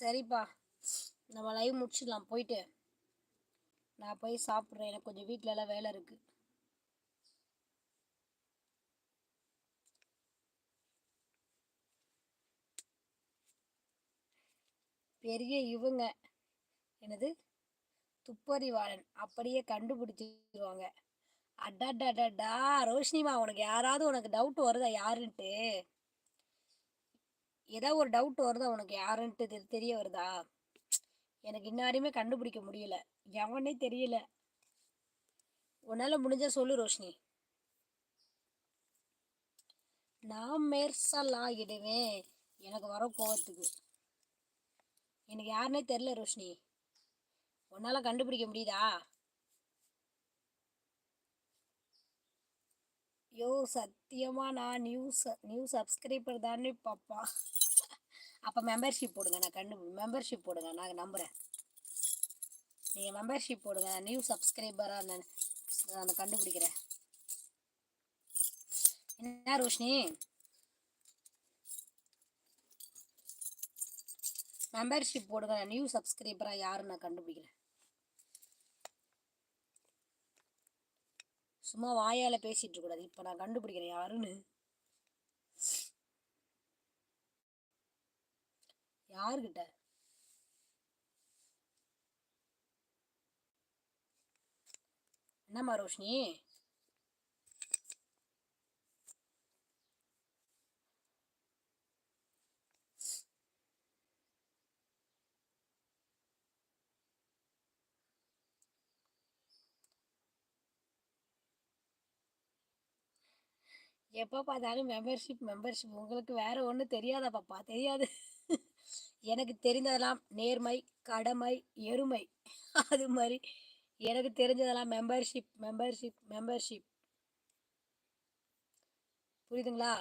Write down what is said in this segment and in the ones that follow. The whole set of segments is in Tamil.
சரிப்பா. நம்ம லைவ் முடிச்சிடலாம். போயிட்டு. நான் போய் சாப்பிட்றேன். எனக்கு கொஞ்சம் வீட்டிலலாம் எல்லாம் வேலை இருக்கு. பெரிய இவங்க. என்னது? துப்பறிவாளன். அப்படியே கண்டுபிடிச்சிருவாங்க. அடாடாடாடா. ரோஷினிமா உனக்கு யாராவது உனக்கு டவுட் வருதா? யாருன்ட்டு. ஏதோ ஒரு டவுட் வருதா உனக்கு? யாருன்ட்டு தெரிய வருதா? எனக்கு இன்னாரையுமே கண்டுபிடிக்க முடியல. எவனே தெரியல. உன்னால முடிஞ்சா சொல்லு ரோஷினி. நான் மெர்சல் ஆகிடுவேன். எனக்கு வர கோவத்துக்கு. எனக்கு யாருன்னே தெரில ரோஷினி. உன்னால கண்டுபிடிக்க முடியுதா? யோ சத்தியமா நான் நியூஸ் நியூ சப்ஸ்கிரைபர் தானே பாப்பா. அப்போ மெம்பர்ஷிப் போடுங்க நான் கண்டு மெம்பர்ஷிப் போடுங்க நான் நம்புகிறேன் நீங்கள் மெம்பர்ஷிப் போடுங்க நியூ சப்ஸ்கிரைபராக நான் நான் கண்டுபிடிக்கிறேன். என்ன ரோஷினி? மெம்பர்ஷிப் போடுங்க நான் நியூ சப்ஸ்கிரைபராக யாரும் நான் கண்டுபிடிக்கிறேன். சும்மா வாயால் பேசிகிட்டு இருக்கக்கூடாது. இப்போ நான் கண்டுபிடிக்கிறேன் யாருன்னு. யாருக்கிட்ட என்னம்மா ரோஷினி? எப்போ பார்த்தாலும் மெம்பர்ஷிப் மெம்பர்ஷிப் உங்களுக்கு வேற ஒன்றும் தெரியாதா பாப்பா? தெரியாது. எனக்கு தெரிந்ததெல்லாம் நேர்மை கடமை எருமை. அது மாதிரி எனக்கு தெரிஞ்சதெல்லாம் மெம்பர்ஷிப் மெம்பர்ஷிப் மெம்பர்ஷிப் புரியுதுங்களா?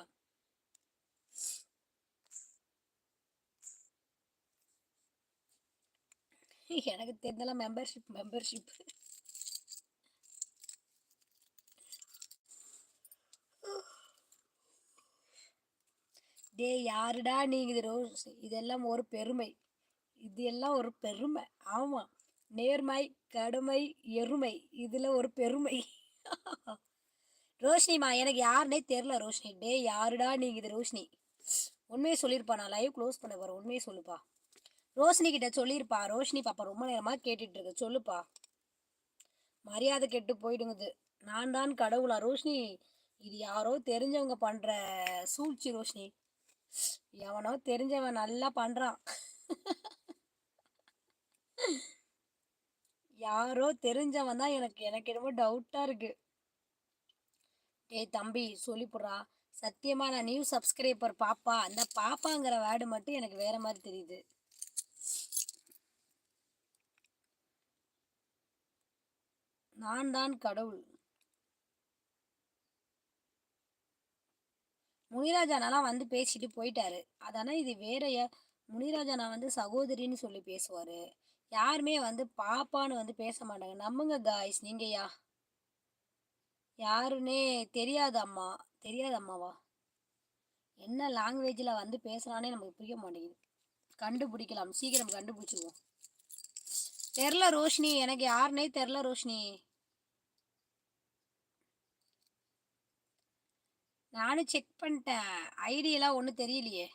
எனக்கு தெரிஞ்சதெல்லாம் மெம்பர்ஷிப் மெம்பர்ஷிப் டேய் யாருடா நீங்க இது ரோஸ்? இதெல்லாம் ஒரு பெருமை. இது எல்லாம் ஒரு பெருமை. ஆமா நேர்மை கடுமை எருமை. இதுல ஒரு பெருமை. ரோஷினிமா எனக்கு யாருனே தெரில ரோஷினி. டே யாருடா நீங்க இது ரோஷினி? உண்மையை சொல்லியிருப்பா நான் லைவ் க்ளோஸ் பண்ண போறேன். உண்மையை சொல்லுப்பா. ரோஷினி கிட்ட சொல்லியிருப்பா ரோஷினி பாப்பா ரொம்ப நேரமா கேட்டுட்டு இருக்கு. சொல்லுப்பா. மரியாதை கெட்டு போயிடுங்குது. நான் தான் கடவுளா? ரோஷினி இது யாரோ தெரிஞ்சவங்க பண்ற சூழ்ச்சி ரோஷினி. எவனோ தெரிஞ்சவன் நல்லா பண்ணுறான் யாரோ தெரிஞ்சவன் தான் எனக்கு எனக்கு என்னமோ டவுட்டாக இருக்குது ஏய் தம்பி சொல்லிப்புடுறா சத்தியமா நான் நியூ சப்ஸ்கிரைபர் பாப்பா. அந்த பாப்பாங்கிற வேர்டு மட்டும் எனக்கு வேற மாதிரி தெரியுது. நான் தான் கடவுள். முனிராஜானாலாம் வந்து பேசிட்டு போயிட்டாரு. அதனால் இது வேற முனிராஜானா வந்து சகோதரின்னு சொல்லி பேசுவார். யாருமே வந்து பாப்பான்னு வந்து பேச மாட்டாங்க. நம்புங்க காய்ஸ் நீங்கயா யாருன்னே தெரியாத அம்மா. தெரியாது அம்மாவா? என்ன லாங்குவேஜில் வந்து பேசுகிறானே நமக்கு புரிய மாட்டேங்குது. கண்டுபிடிக்கலாம். சீக்கிரம் கண்டுபிடிச்சிருவோம். தெரில ரோஷினி எனக்கு யாருன்னே தெரில ரோஷினி. நானும் செக் பண்ணிட்டேன். ஐடியெல்லாம் ஒன்றும் தெரியலையே.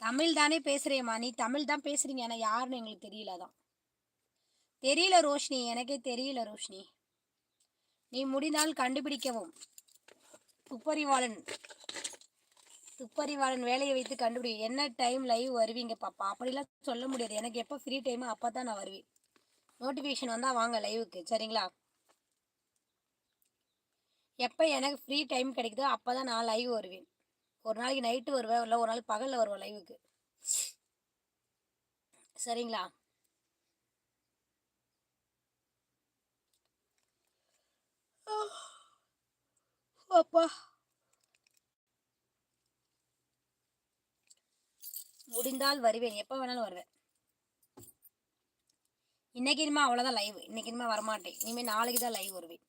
தமிழ் தானே பேசுறியம்மா நீ தமிழ் தான் பேசுறீங்க. ஆனால் யாருன்னு எங்களுக்கு தெரியலதான் தெரியல ரோஷினி. எனக்கே தெரியல ரோஷினி. நீ முடிந்தால் கண்டுபிடிக்கவும். துப்பறிவாளன். துப்பறிவாளன் வேலையை வைத்து கண்டுபிடி. என்ன டைம் லைவ் வருவீங்க பாப்பா? அப்படிலாம் சொல்ல முடியாது. எனக்கு எப்போ ஃப்ரீ டைமோ அப்போ தான் நான் வருவேன். நோட்டிஃபிகேஷன் வந்தால் வாங்க லைவுக்கு சரிங்களா? எப்போ எனக்கு ஃப்ரீ டைம் கிடைக்குதோ அப்போ தான் நான் லைவ் வருவேன். ஒரு நாளைக்கு நைட்டு வருவேன் இல்லை ஒரு நாள் பகலில் வருவேன் லைவுக்கு சரிங்களா? அப்பா. முடிந்தால் வருவேன். எப்போ வேணாலும் வருவேன். இன்னைக்கு இனிமே அவ்வளோதான் லைவ் இன்னைக்கு இனிமே வரமாட்டேன். இனிமேல் நாளைக்கு தான் லைவ் வருவேன்.